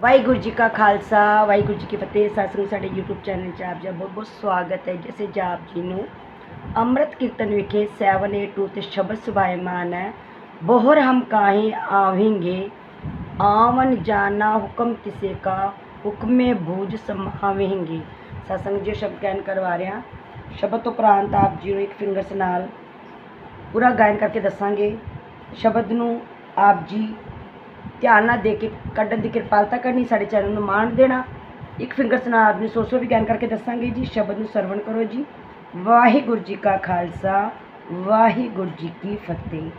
ਵਾਹਿਗੁਰੂ ਜੀ ਕਾ ਖਾਲਸਾ, ਵਾਹਿਗੁਰੂ ਜੀ ਕੀ ਫਤਿਹ। ਸਾਸੰਗ ਸਾਡੇ YouTube channel 'ਚ ਆਪ ਜੀ ਦਾ ਬਹੁਤ ਬਹੁਤ ਸਵਾਗਤ ਹੈ। ਜਿਸੇ ਜੀ ਆਪ ਜੀ ਨੂੰ ਅੰਮ੍ਰਿਤ ਕੀਰਤਨ ਵਿਖੇ 782 ਤੇ ਸ਼ਬਦ ਸੁਭਾਇਮਾਨ ਹੈ। ਬੋਹਰ ਹਮ ਕਾਹੇ ਆਵੇਂਗੇ ਆਵਨ ਜਾਣਾ ਹੁਕਮ ਕਿਸੇ ਕਾ, ਹੁਕਮੇ ਬੂਝ ਸਮਾਵੇਂਗੇ। ਸਾਸੰਗ ਜੀ ਸ਼ਬਦ ਗਾਇਨ ਕਰਵਾ ਰਿਹਾ ਸ਼ਬਦ ਉਪਰੰਤ ਆਪ ਜੀ ਨੂੰ ਇੱਕ ਫਿੰਗਰਸ ਨਾਲ ਪੂਰਾ ਗਾਇਨ ਕਰਕੇ ਦੱਸਾਂਗੇ। ਸ਼ਬਦ ਨੂੰ ਆਪ ਜੀ ਧਿਆਨ ਨਾਲ ਦੇ ਕੇ ਕੱਢਣ ਦੀ ਕਿਰਪਾਲਤਾ ਕਰਨੀ, ਸਾਡੇ ਚੈਨਲ ਨੂੰ ਮਾਣ ਦੇਣਾ। ਇੱਕ ਫਿੰਗਰਸ ਨਾਲ ਆਪ ਜੀ ਸੋ ਸੋ ਵੀ ਕਰਕੇ ਦੱਸਾਂਗੇ ਜੀ, ਸ਼ਬਦ ਨੂੰ ਸਰਵਣ ਕਰੋ ਜੀ। ਵਾਹਿਗੁਰੂ ਜੀ ਕਾ ਖਾਲਸਾ, ਵਾਹਿਗੁਰੂ ਜੀ ਕੀ ਫਤਿਹ।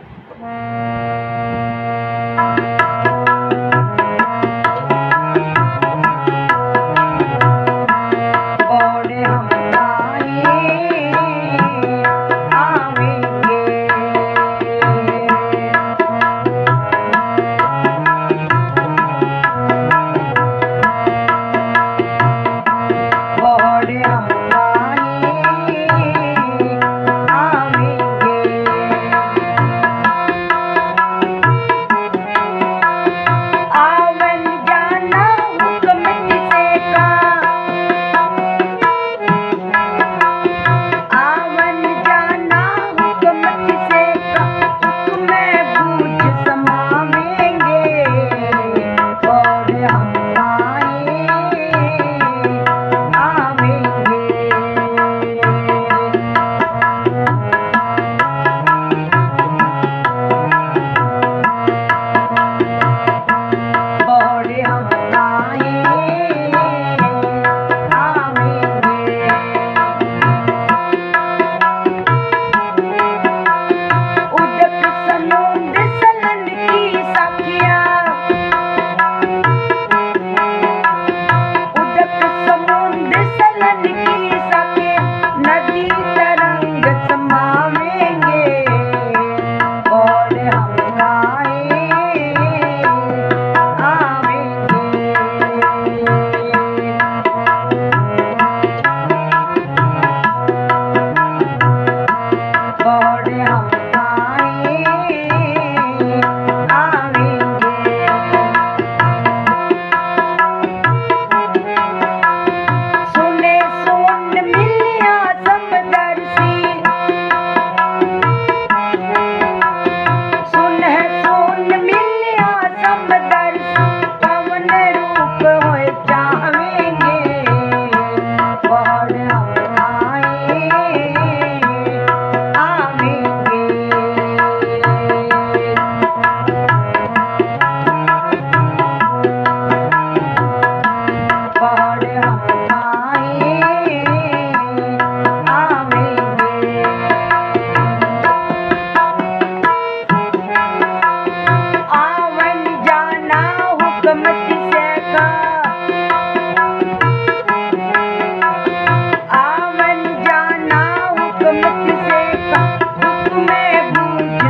से दुख में भूखे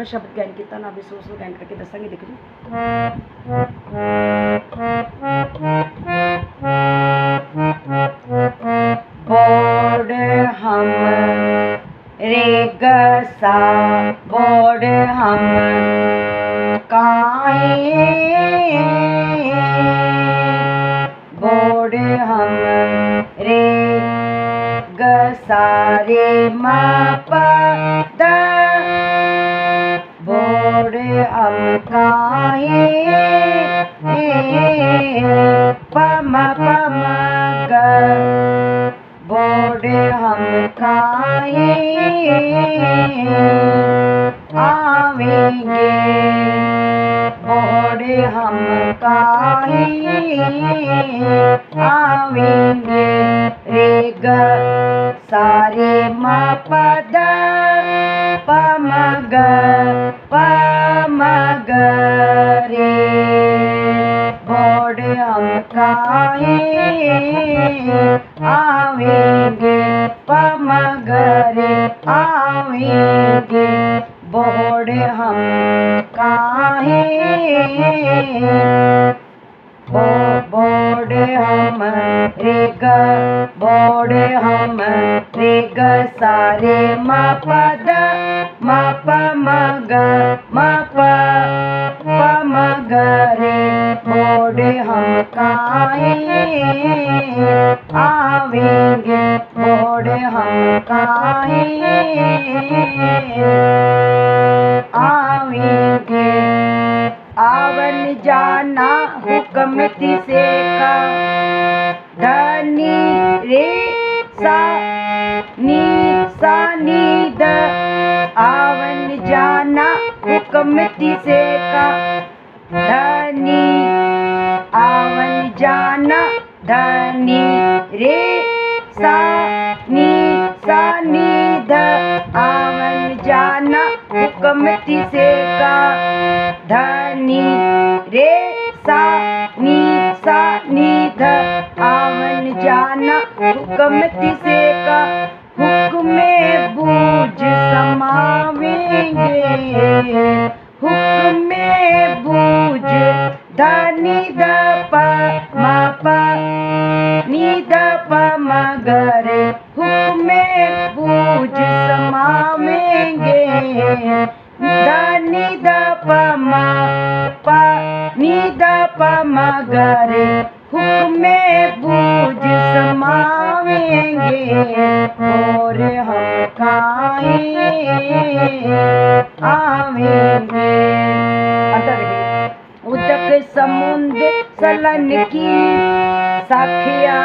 ਤਰ੍ਹਾਂ ਸ਼ਬਦ ਗਾਇਨ ਕੀਤਾ ਨਾਲ ਦੇ ਸੋਸ ਨੂੰ ਗਾਇਨ ਕਰਕੇ ਦੱਸਾਂਗੇ, ਦੇਖੋ ਜੀ। ਕੋਡ ਹਮ ਰੇ ਗ ਸਾ आवेंगे रे ग सारे मा पद पम ग पम ग रे बोर्ड खाए आवेंगे पमगरे आवेंगे बोर्ड हम काहे बो बोर्ड हम रे ग बोर्ड हम रे ग सारे म प ग म प म ग रे। बोर्ड हम काहे आवेंगे? बोर्ड हम काहे आवेंगे? जाना हुक्म तिसे का? धनी रे सा नी सा नी द। आवन जाना हुक्म तिसे का? धनी, आवन जाना धनी रे सा नी सा नी ध आवन जाना हुक्म तिसे का? धनी रे, सा, नी सा, नी, ध, आवन जाना, हुक्म तिसे का हुक्म बूझ समावेंगे। हुक्म बूझ धनी द प, म, प, नी द प, म, ग, रे। हुक्म बूझ समावेंगे। धनी द प, म, प नी द प म ग रे हुक्म बूझ समावेंगे, और हम आवेंगे। उदक समुद्र सलन की साखिया,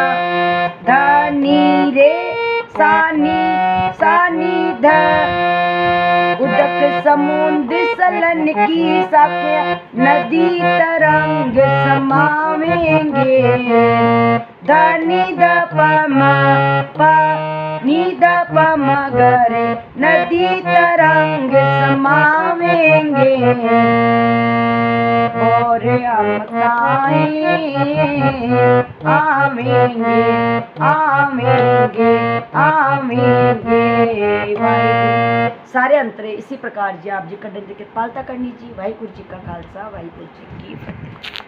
धनी रे, सानी सानी ध उदक समुद्र सलन की साखिया नदी तरंग समावेंगे। धनी द प म नी द प म नदी तरंग समावेंगे। और खाए आवेंगे आवेंगे आवेंगे सारे अंतरे इसी प्रकार जी आप जी का दंड की पालता करनी जी। वाहिगुरु जी का खालसा, वाहिगुरु जी की फतेह।